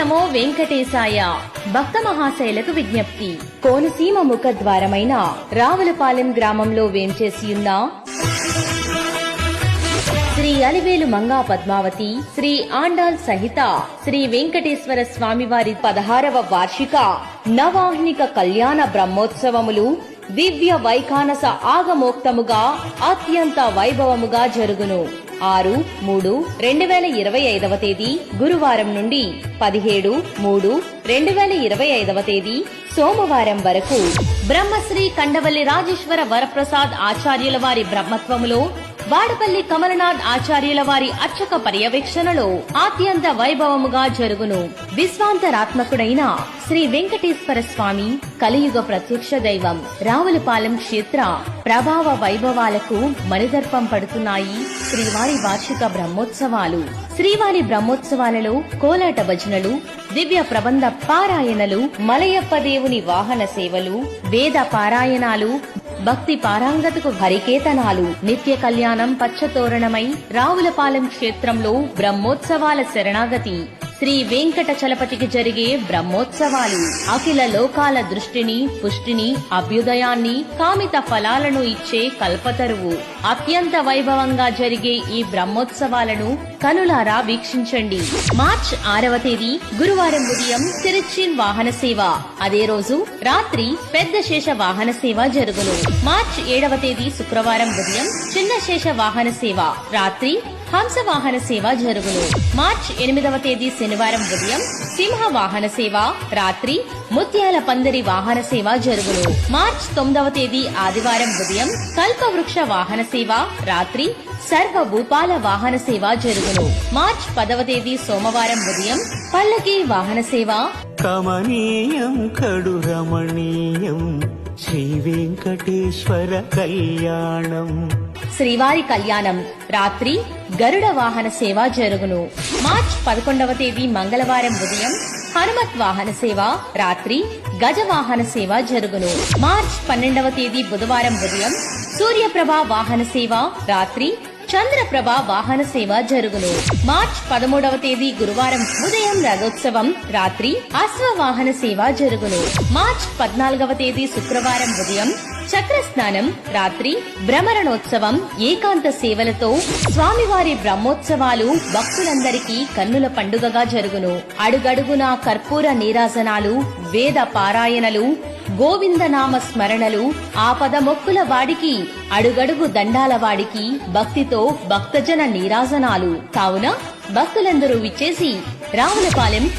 నమో వెంకటేశాయ. భక్త మహాశైలకు విజ్ఞప్తి. కోనసీమ ముఖద్వారమైన రావులపాలెం గ్రామంలో వేంచేసియున్న శ్రీ అలివేలు మంగా పద్మావతి శ్రీ ఆండాల్ సహిత శ్రీ వెంకటేశ్వర స్వామివారి పదహారవ వార్షిక నవాహ్నిక కళ్యాణ బ్రహ్మోత్సవములు దివ్య వైఖానస ఆగమోక్తముగా అత్యంత వైభవముగా జరుగును. ఆరు మూడు రెండు వేల ఇరవై ఐదవ తేదీ గురువారం నుండి పదిహేడు మూడు రెండు వేల ఇరవై ఐదవ తేదీ సోమవారం వరకు బ్రహ్మశ్రీ కండవల్లి రాజేశ్వర వరప్రసాద్ ఆచార్యుల వారి బ్రహ్మత్వములో వాడపల్లి కమలనాథ్ ఆచార్యుల వారి అర్చక పర్యవేక్షణలో అత్యంత వైభవముగా జరుగును. విశ్వాంతరాత్మకుడైన శ్రీ వెంకటేశ్వర స్వామి కలియుగ ప్రత్యక్ష దైవం. రావులపాలెం క్షేత్ర ప్రభావ వైభవాలకు మరిదర్పం పడుతున్నాయి శ్రీవారి వార్షిక బ్రహ్మోత్సవాలు. శ్రీవారి బ్రహ్మోత్సవాలలో కోలాట భజనలు దివ్య ప్రబంధ పారాయణలు మలయప్ప దేవుని వాహన సేవలు వేద పారాయణాలు భక్తి పారాంగతకు హరికేతనాలు నిత్య కళ్యాణం పచ్చతోరణమై రావులపాలెం క్షేత్రంలో బ్రహ్మోత్సవాల శరణాగతి. శ్రీ వెంకట చలపతికి జరిగే బ్రహ్మోత్సవాలు. అఖిల లోకాల దృష్టిని పుష్టిని అభ్యుదయాన్ని కామిత ఫలాలను ఇచ్చే కల్పతరువు. అత్యంత వైభవంగా జరిగే ఈ బ్రహ్మోత్సవాలను కనులారా వీక్షించండి. మార్చ్ ఆరవ తేదీ గురువారం ఉదయం తిరుచిన్ వాహన సేవ. అదే రోజు రాత్రి పెద్ద శేష వాహన సేవ జరుగును. మార్చ్ ఏడవ తేదీ శుక్రవారం ఉదయం చిన్న శేష వాహన సేవ. రాత్రి హంస వాహన సేవ జరుగును. మార్చ్ ఎనిమిదవ తేదీ శనివారం ఉదయం సింహ వాహన సేవ. రాత్రి ముత్యాల పందిరి వాహన సేవ జరుగును. మార్చ్ తొమ్మిదవ తేదీ ఆదివారం ఉదయం కల్పవృక్ష వాహన సేవ రాత్రి సర్వ భూపాల వాహన సేవ జరుగును. మార్చ్ పదవ తేదీ సోమవారం ఉదయం పల్లకి వాహన సేవ. కమనీయం కడు రమణీయం శ్రీ వెంకటేశ్వర కళ్యాణం. శ్రీవారి కళ్యాణం రాత్రి గరుడ వాహన సేవ జరుగును. మార్చ్ పదకొండవ తేదీ మంగళవారం ఉదయం హనుమత్ వాహన సేవ రాత్రి గజ వాహన సేవ జరుగును. మార్చ్ పన్నెండవ తేదీ బుధవారం ఉదయం సూర్యప్రభ వాహన సేవ రాత్రి చంద్రప్రభ వాహన సేవ జరుగును. మార్చ్ పదమూడవ తేదీ గురువారం ఉదయం రథోత్సవం రాత్రి అశ్వ వాహన సేవ జరుగును. మార్చ్ పద్నాలుగవ తేదీ శుక్రవారం ఉదయం చక్ర స్నానం రాత్రి భ్రమరణోత్సవం ఏకాంత సేవలతో స్వామివారి బ్రహ్మోత్సవాలు భక్తులందరికీ కన్నుల పండుగగా జరుగును. అడుగడుగునా కర్పూర నీరాజనాలు వేద పారాయణలు గోవిందనామ స్మరణలు ఆపద మొక్కుల వాడికి అడుగడుగు దండాల వాడికి భక్తితో భక్తజన నీరాజనాలు. కావున భక్తులందరూ విచ్చేసి రావులపాలెం